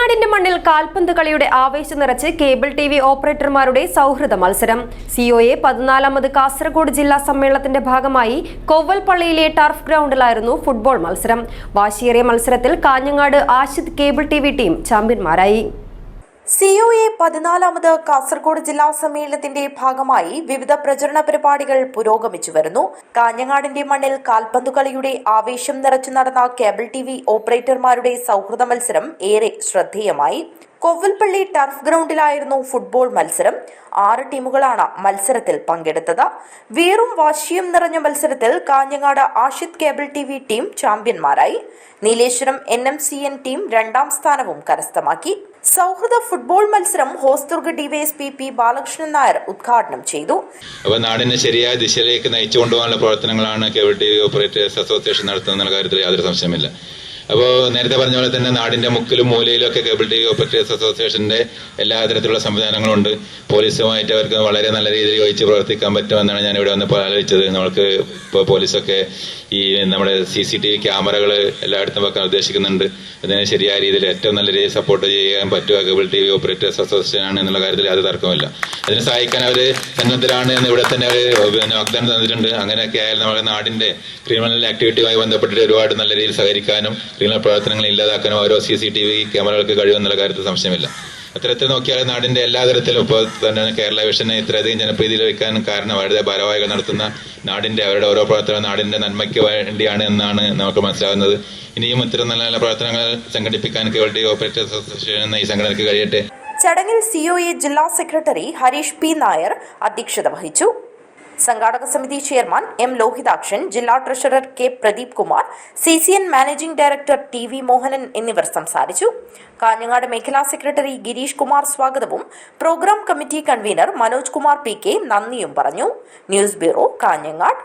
കാഞ്ഞങ്ങാടിന്റെ മണ്ണിൽ കാൽപന്ത് കളിയുടെ ആവേശം നിറച്ച് കേബിൾ ടി വി ഓപ്പറേറ്റർമാരുടെ സൗഹൃദ മത്സരം. സിഒഎ പതിനാലാമത് കാസർഗോഡ് ജില്ലാ സമ്മേളനത്തിന്റെ ഭാഗമായി കൊവൽപള്ളിയിലെ ടർഫ് ഗ്രൗണ്ടിലായിരുന്നു ഫുട്ബോൾ മത്സരം. വാശിയേറിയ മത്സരത്തിൽ Kanhangad Ashid cable T team ചാമ്പ്യന്മാരായി. C O A പതിനാലാമത് കാസർഗോഡ് ജില്ലാ സമ്മേളനത്തിന്റെ ഭാഗമായി വിവിധ പ്രചരണ പരിപാടികൾ പുരോഗമിച്ചു വരുന്നു. കാഞ്ഞങ്ങാടിന്റെ മണ്ണിൽ കാൽപന്തുകളിയുടെ ആവേശം നിറച്ചു നടന്ന കേബിൾ ടി വി ഓപ്പറേറ്റർമാരുടെ സൗഹൃദ മത്സരം ഏറെ ശ്രദ്ധേയമായി. കൊവ്വൽപ്പള്ളി ടർഫ് ഗ്രൗണ്ടിലായിരുന്നു ഫുട്ബോൾ മത്സരം. ആറ് ടീമുകളാണ് മത്സരത്തിൽ പങ്കെടുത്തത്. വീറും വാശിയും നിറഞ്ഞ മത്സരത്തിൽ Kanhangad Ashid cable T V team ചാമ്പ്യന്മാരായി. Nileshwaram N M C N team രണ്ടാം സ്ഥാനവും കരസ്ഥമാക്കി. സൗഹൃദ ഫുട്ബോൾ മത്സരം ഹോസ്ദുർഗ് ഡിവൈഎസ്പി പി ബാലകൃഷ്ണൻ നായർ ഉദ്ഘാടനം ചെയ്തു. അപ്പൊ നാടിനെ ശരിയായ ദിശയിലേക്ക് നയിച്ചു കൊണ്ടുപോകാനുള്ള പ്രവർത്തനങ്ങളാണ് cable T V operators association നടത്തുന്ന കാര്യത്തിൽ യാതൊരു സംശയമില്ല അപ്പോൾ നേരത്തെ പറഞ്ഞ പോലെ തന്നെ നാടിന്റെ മുക്കിലും മൂലയിലും ഒക്കെ കേബിൾ ടി വി ഓപ്പറേറ്റേഴ്സ് അസോസിയേഷന്റെ എല്ലാ തരത്തിലുള്ള സംവിധാനങ്ങളുണ്ട്. പോലീസുമായിട്ട് അവർക്ക് വളരെ നല്ല രീതിയിൽ യോജിച്ച് പ്രവർത്തിക്കാൻ പറ്റുമെന്നാണ് ഞാൻ ഇവിടെ വന്ന് ആലോചിച്ചത്. നമ്മൾക്ക് ഇപ്പോൾ പോലീസൊക്കെ ഈ നമ്മുടെ സി സി ടി വി ക്യാമറകൾ എല്ലായിടത്തും വെക്കാൻ ഉദ്ദേശിക്കുന്നുണ്ട്. അതിനെ ശരിയായ രീതിയിൽ ഏറ്റവും നല്ല രീതിയിൽ സപ്പോർട്ട് ചെയ്യാൻ പറ്റുക cable T V operators association ആണ് എന്നുള്ള കാര്യത്തിൽ യാതൊരു തർക്കമില്ല അതിനെ സഹായിക്കാൻ അവർ സന്നദ്ധരാണ് എന്ന് ഇവിടെ തന്നെ അവർ വാഗ്ദാനം തന്നിട്ടുണ്ട്. അങ്ങനെയൊക്കെ ആയാലും നമ്മുടെ നാടിന്റെ ക്രിമിനൽ ആക്ടിവിറ്റിയുമായി ബന്ധപ്പെട്ടിട്ട് ഒരുപാട് നല്ല രീതിയിൽ സഹകരിക്കാനും ക്രിമിനൽ പ്രവർത്തനങ്ങൾ ഇല്ലാതാക്കാനും ഓരോ സി സി ടി വി ക്യാമറകൾക്ക് കഴിയുമെന്നുള്ള കാര്യത്തിൽ സംശയമില്ല. അത്തരത്തിൽ നോക്കിയാൽ നാടിന്റെ എല്ലാ തരത്തിലും ഇപ്പോൾ തന്നെ കേരള വിഷനെ ഇത്രയധികം ജനപ്രീതിയിൽ വയ്ക്കാൻ കാരണം അവരുടെ ഭാരവാഹികൾ നടത്തുന്ന നാടിന്റെ അവരുടെ ഓരോ പ്രവർത്തനവും നാടിന്റെ നന്മയ്ക്ക് വേണ്ടിയാണ് എന്നാണ് നമുക്ക് മനസ്സിലാകുന്നത്. ഇനിയും ഇത്തരം നല്ല നല്ല പ്രവർത്തനങ്ങൾ സംഘടിപ്പിക്കാൻ കേവൾ ടി ഓപ്പറേറ്റേഴ്സ് അസോസിയേഷൻ എന്ന ഈ സംഘടനയ്ക്ക് കഴിയട്ടെ. ചടങ്ങിൽ സിഒഇ ജില്ലാ സെക്രട്ടറി ഹരീഷ് പി നായർ അധ്യക്ഷത വഹിച്ചു. സംഘാടക സമിതി ചെയർമാൻ എം ലോഹിതാക്ഷൻ ജില്ലാ treasurer K Pradeep Kumar C C N managing director T V Mohanan എന്നിവർ സംസാരിച്ചു. കാഞ്ഞങ്ങാട് മേഖലാ സെക്രട്ടറി ഗിരീഷ് കുമാർ സ്വാഗതവും programme committee convener Manoj Kumar P K നന്ദിയും പറഞ്ഞു. News bureau Kanhangad.